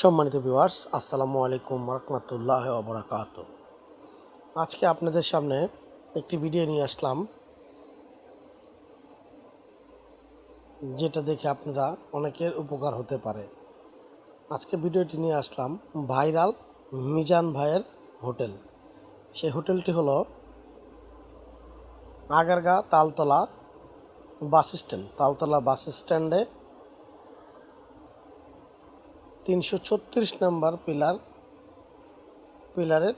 সম্মানিত ভিউয়ার্স, আসসালামু আলাইকুম রহমতুল্লাহ অবরাকাত আজকে আপনাদের সামনে একটি ভিডিও নিয়ে আসলাম, যেটা দেখে আপনারা অনেকের উপকার হতে পারে। আজকে ভিডিওটি নিয়ে আসলাম ভাইরাল মিজান ভাইয়ের হোটেল। সেই হোটেলটি হলো Agargaon Taltala bus stand. Taltala bus স্ট্যান্ডে তিনশো ছত্রিশ নম্বর পিলার, পিলারের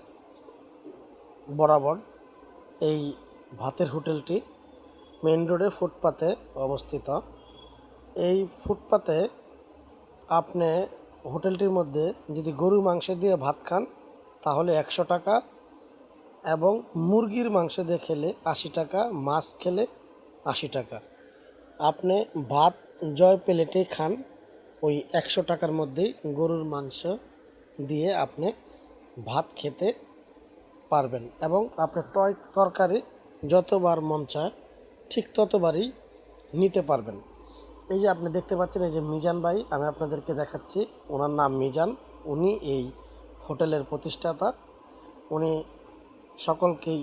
বরাবর এই ভাতের হোটেলটি মেন রোডে ফুটপাতে অবস্থিত। এই ফুটপাতে আপনি হোটেলটির মধ্যে যদি গরুর মাংস দিয়ে ভাত খান, তাহলে একশো টাকা এবং মুরগির মাংস দিয়ে খেলে আশি টাকা, মাছ খেলে আশি টাকা। আপনি ভাত জয় প্লেটে খান ওই একশো টাকার মধ্যেই গরুর মাংস দিয়ে আপনি ভাত খেতে পারবেন এবং আপনার তয় তরকারি যতবার মন চায় ঠিক ততবারই নিতে পারবেন। এই যে আপনি দেখতে পাচ্ছেন, এই যে মিজান ভাই, আমি আপনাদেরকে দেখাচ্ছি। ওনার নাম মিজান। উনি এই হোটেলের প্রতিষ্ঠাতা। উনি সকলকেই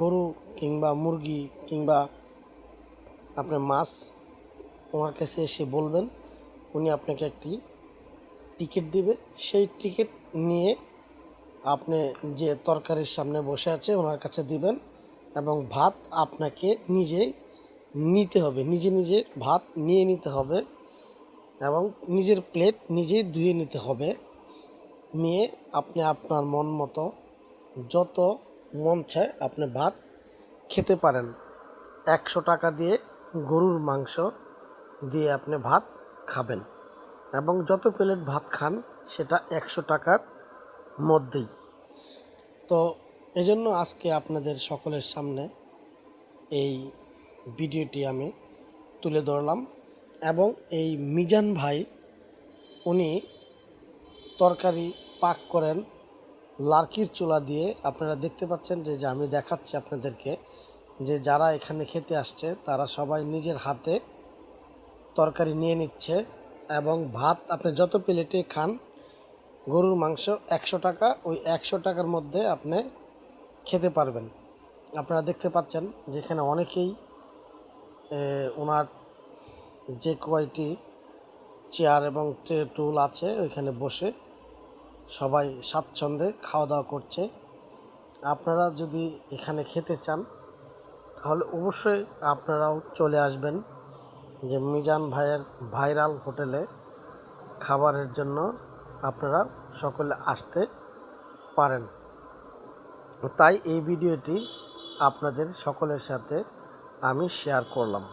গরু কিংবা মুরগি কিংবা আপনার মাছ ওনার কাছে এসে বলবেন। উনি আপনাকে একটি টিকিট দিবে। সেই টিকিট নিয়ে আপনি যে তরকারির সামনে বসে আছে ওনার কাছে দিবেন এবং ভাত আপনাকে নিজেই নিতে হবে। নিজে নিজে ভাত নিয়ে নিতে হবে এবং নিজের প্লেট নিজেই ধুয়ে নিতে হবে। নিয়ে আপনি আপনার মন মতো যত মন চায় আপনি ভাত খেতে পারেন। একশো টাকা দিয়ে গরুর মাংস দিয়ে আপনি ভাত খাবেন এবং যত প্লেট ভাত খান, সেটা একশো টাকার মধ্যেই। তো এজন্য আজকে আপনাদের সকলের সামনে এই ভিডিওটি আমি তুলে ধরলাম এবং এই মিজান ভাই, উনি তরকারি পাক করেন, লার্কির চুলা দিয়ে। আপনারা দেখতে পাচ্ছেন যে আমি দেখাচ্ছি আপনাদেরকে যে যারা এখানে খেতে আসছে, তারা সবাই নিজের হাতে তরকারি নিয়ে নিচ্ছে এবং ভাত আপনি যত প্লেটে খান, গরুর মাংস একশো টাকা, ওই একশো টাকার মধ্যে আপনি খেতে পারবেন। আপনারা দেখতে পাচ্ছেন যেখানে অনেকেই ওনার যে কয়টি চেয়ার এবং টুল আছে, ওইখানে বসে সবাই স্বাচ্ছন্দ্যে খাওয়া দাওয়া করছে। আপনারা যদি এখানে খেতে চান, তাহলে অবশ্যই আপনারাও চলে আসবেন। যে মিজান ভাইয়ের ভাইরাল হোটেলে খাবারের জন্য আপনারা সকলে আসতে পারেন। তাই এই ভিডিওটি আপনাদের সকলের সাথে আমি শেয়ার করলাম।